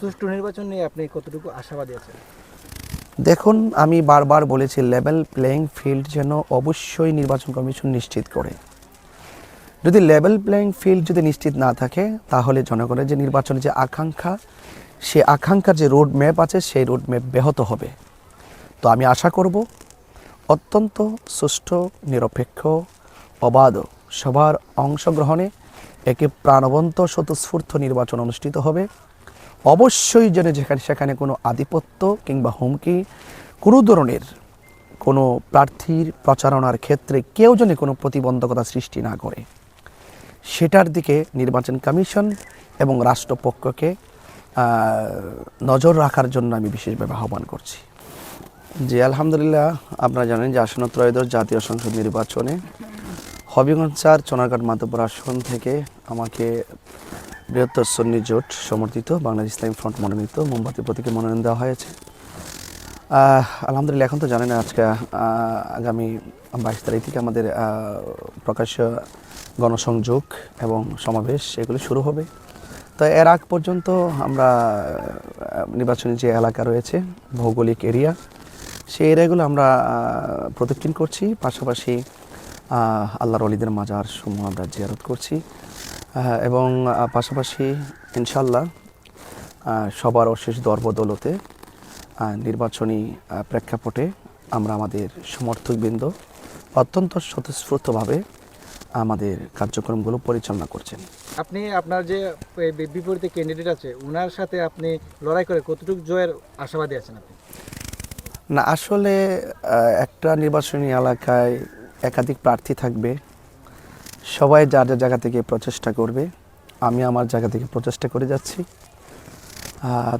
সুষ্ঠু নির্বাচন নিয়ে আপনি কতটুকু আশাবাদী আছেন? দেখুন, আমি বারবার বলেছি লেভেল প্লেইং ফিল্ড যেন অবশ্যই নির্বাচন কমিশন নিশ্চিত করে। যদি লেভেল প্লেইং ফিল্ড যদি নিশ্চিত না থাকে, তাহলে জনগণের যে নির্বাচনের যে আকাঙ্ক্ষা, সে আকাঙ্ক্ষার যে রোড ম্যাপ আছে, সেই রোড ম্যাপ ব্যাহত হবে। তো আমি আশা করব, অত্যন্ত সুষ্ঠু, নিরপেক্ষ, অবাধ সবার অংশগ্রহণে একে প্রাণবন্ত স্বতঃস্ফূর্ত নির্বাচন অনুষ্ঠিত হবে। অবশ্যই যেন যেখানে সেখানে কোনো আধিপত্য কিংবা হুমকি, কোনো ধরনের কোনো প্রার্থীর প্রচারণার ক্ষেত্রে কেউ যেন কোনো প্রতিবন্ধকতা সৃষ্টি না করে। সেটার দিকে নির্বাচন কমিশন এবং রাষ্ট্রপক্ষকে নজর রাখার জন্য আমি বিশেষভাবে আহ্বান করছি। জি, আলহামদুলিল্লাহ, আপনারা জানেন যে আসন্ন ত্রয়োদশ জাতীয় সংসদ নির্বাচনে হবিগঞ্জ চার চোনারঘাট মাধবপুর আসন থেকে আমাকে বৃহত্তর সন্নি জোট সমর্থিত, বাংলাদেশ ইসলামী ফ্রন্ট মনোনীত, মোমবাতি প্রতীকে মনোনয়ন দেওয়া হয়েছে। আলহামদুলিল্লাহ, এখন তো জানেন আজকে আগামী বাইশ তারিখ থেকে আমাদের প্রকাশ্য গণসংযোগ এবং সমাবেশ এগুলো শুরু হবে। তো এর আগ পর্যন্ত আমরা নির্বাচনী যে এলাকা রয়েছে, ভৌগোলিক এরিয়া, সেই এরিয়াগুলো আমরা প্রদক্ষিণ করছি। পাশাপাশি আল্লাহর অলিদের মাজার সমূহ আমরা জিয়ারত করছি। এবং পাশাপাশি ইনশাল্লাহ সবার অশেষ দর্বদৌলতে নির্বাচনী প্রেক্ষাপটে আমরা আমাদের সমর্থকবৃন্দ অত্যন্ত স্বতঃস্ফূর্তভাবে আমাদের কার্যক্রমগুলো পরিচালনা করছেন। আপনি আপনার যে বিপরীতে ক্যান্ডিডেট আছে ওনার সাথে আপনি লড়াই করে কতটুকু জয়ের আশাবাদী আছেন আপনি? না আসলে একটা নির্বাচনী এলাকায় একাধিক প্রার্থী থাকবে সবাই যার যার জায়গা থেকে প্রচেষ্টা করবে, আমি আমার জায়গা থেকে প্রচেষ্টা করে যাচ্ছি।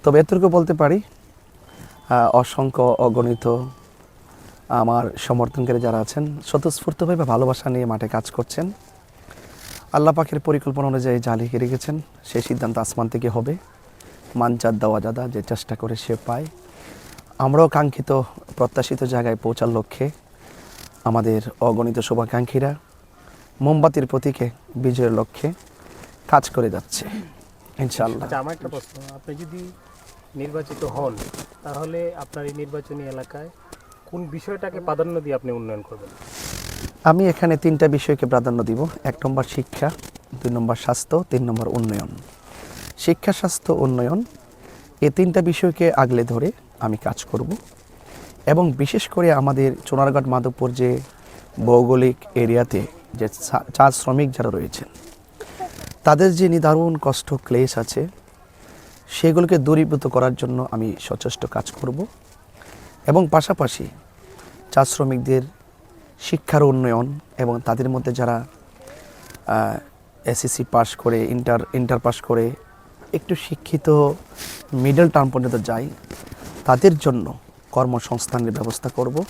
তবে এতটুকু বলতে পারি অসংখ্য অগণিত আমার সমর্থনকারী যারা আছেন, স্বতঃস্ফূর্তভাবে ভালোবাসা নিয়ে মাঠে কাজ করছেন। আল্লাহ পাকের পরিকল্পনা অনুযায়ী যা লিখে রেখেছেন সেই সিদ্ধান্ত আসমান থেকে হবে। মানচার দেওয়া যাদা, যে চেষ্টা করে সে পায়। আমরাও কাঙ্ক্ষিত, প্রত্যাশিত জায়গায় পৌঁছার লক্ষ্যে আমাদের অগণিত শুভাকাঙ্ক্ষীরা মোমবাতির প্রতীকে বিজয়ের লক্ষ্যে কাজ করে যাচ্ছে। ইনশাআল্লাহ। আচ্ছা আমার একটা প্রশ্ন। আপনি যদি নির্বাচিত হন তাহলে আপনার এই নির্বাচনী এলাকায় কোন বিষয়টাকে প্রাধান্য দিয়ে আপনি উন্নয়ন করবেন? আমি এখানে তিনটা বিষয়কে প্রাধান্য দিব। এক নম্বর শিক্ষা দুই নম্বর স্বাস্থ্য তিন নম্বর উন্নয়ন। শিক্ষা স্বাস্থ্য উন্নয়ন এই তিনটা বিষয়কে আগলে ধরে আমি কাজ করব। এবং বিশেষ করে আমাদের চোনারঘাট মাধবপুর যে ভৌগোলিক এরিয়াতে যে চা- শ্রমিক যারা রয়েছেন, তাদের যে নিদারুণ কষ্ট, ক্লেশ আছে, সেগুলোকে দূরীভূত করার জন্য আমি সচেষ্ট কাজ করব। এবং পাশাপাশি চা শ্রমিকদের শিক্ষার উন্নয়ন এবং তাদের মধ্যে যারা এসএসসি পাস করে, ইন্টার ইন্টার পাস করে, একটু শিক্ষিত মিডল টার্ম পর্যন্ত যায় তাদের জন্য কর্মসংস্থানের ব্যবস্থা করব।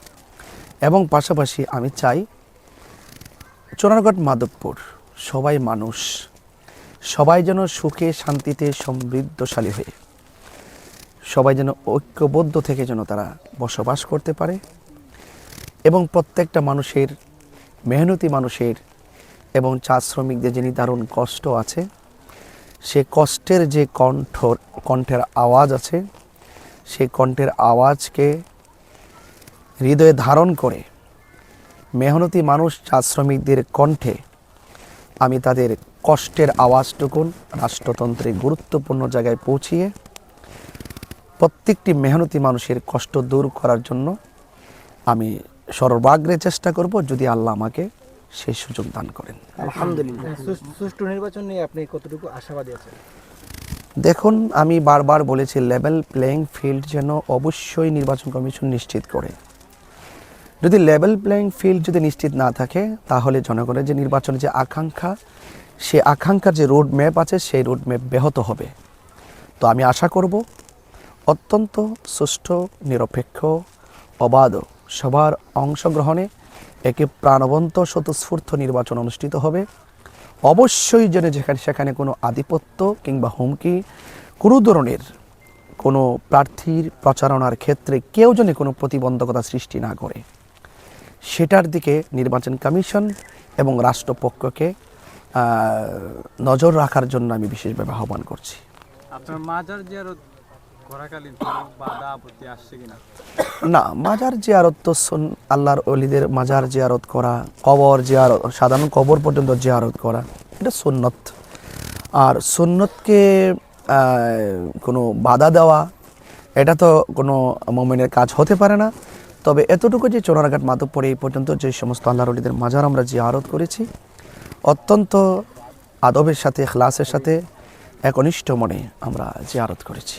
এবং পাশাপাশি আমি চাই চোনারঘাট মাধবপুর, সবাই মানুষ, সবাই যেন সুখে শান্তিতে সমৃদ্ধশালী হয়ে, সবাই যেন ঐক্যবদ্ধ থেকে যেন তারা বসবাস করতে পারে এবং প্রত্যেকটা মানুষের মেহনতি মানুষের এবং চা শ্রমিকদের যে দারুণ কষ্ট আছে, সে কষ্টের যে কণ্ঠ, কণ্ঠের আওয়াজ আছে সেই কণ্ঠের আওয়াজকে হৃদয়ে ধারণ করে মেহনতি মানুষ চা শ্রমিকদের কণ্ঠে। আমি তাদের কষ্টের আওয়াজটুকুন রাষ্ট্রতন্ত্রে গুরুত্বপূর্ণ জায়গায় পৌঁছিয়ে প্রত্যেকটি মেহনতি মানুষের কষ্ট দূর করার জন্য আমি সর্বাগ্রে চেষ্টা করব যদি আল্লাহ আমাকে সেই সুযোগ দান করেন। আলহামদুলিল্লাহ। সুষ্ঠু নির্বাচন নিয়ে আপনি কতটুকু আশাবাদী আছেন? দেখুন আমি বারবার বলেছি লেভেল প্লেইং ফিল্ড যেন অবশ্যই নির্বাচন কমিশন নিশ্চিত করে। যদি লেভেল প্লেইং ফিল্ড যদি নিশ্চিত না থাকে, তাহলে জনগণের যে নির্বাচনের যে আকাঙ্ক্ষা, সে আকাঙ্ক্ষার যে রোড ম্যাপ আছে, সেই রোড ম্যাপ ব্যাহত হবে। তো আমি আশা করব, অত্যন্ত সুষ্ঠু, নিরপেক্ষ, অবাধ সবার অংশগ্রহণে একে প্রাণবন্ত স্বতঃস্ফূর্ত নির্বাচন অনুষ্ঠিত হবে। অবশ্যই যেন যেখানে সেখানে কোনো আধিপত্য কিংবা হুমকি, কোনো ধরনের কোনো প্রার্থীর প্রচারণার ক্ষেত্রে কেউ যেন কোনো প্রতিবন্ধকতা সৃষ্টি না করে। সেটার দিকে নির্বাচন কমিশন এবং রাষ্ট্রপক্ষকে নজর রাখার জন্য আমি বিশেষভাবে আহ্বান করছি। আপনার মাজার জিয়ারত করাকালীন বাধা আপত্তি আসছে কিনা? না মাজার জিয়ারত তো সুন আল্লাহর অলিদের মাজার জিয়ারত করা কবর জিয়ারত সাধারণ কবর পর্যন্ত জিয়ারত করা এটা সুন্নত। আর সুন্নতকে কোনো বাধা দেওয়া এটা তো কোনো মোমেনের কাজ হতে পারে না। তবে এতটুকু যে চোরারঘাট মাধবপুরে এই পর্যন্ত যে সমস্ত আল্লাহর অলিদের মাজার আমরা জিয়ারত করেছি অত্যন্ত আদবের সাথে খ্লাসের সাথে একনিষ্ঠ মনে আমরা জিয়ারত করেছি।